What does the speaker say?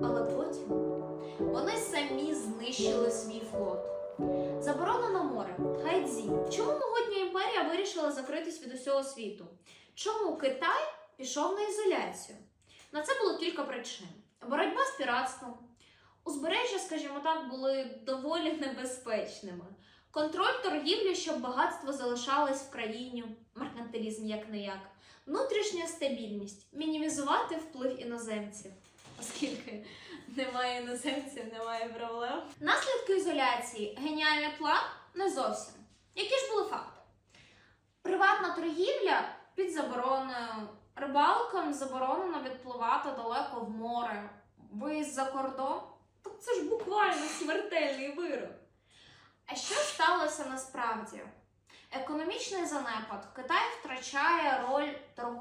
Але потім вони самі знищили свій флот. Заборона на море. Гайдзі. Чому могутня імперія вирішила закритись від усього світу? Чому Китай пішов на ізоляцію? На це було кілька причин: боротьба з піратством. Узбережжя, скажімо так, були доволі небезпечними. Контроль торгівлі, щоб багатство залишалось в країні, меркантилізм як не як, внутрішня стабільність, мінімізувати вплив іноземців, оскільки немає іноземців, немає проблем. Наслідки ізоляції, геніальний план не зовсім. Які ж були факти? Приватна торгівля під забороною, рибалкам заборонено відпливати далеко в море, виїзд за кордон. Так це ж буквально смертельний вирок. А що сталося насправді? Економічний занепад. Китай втрачає роль торгового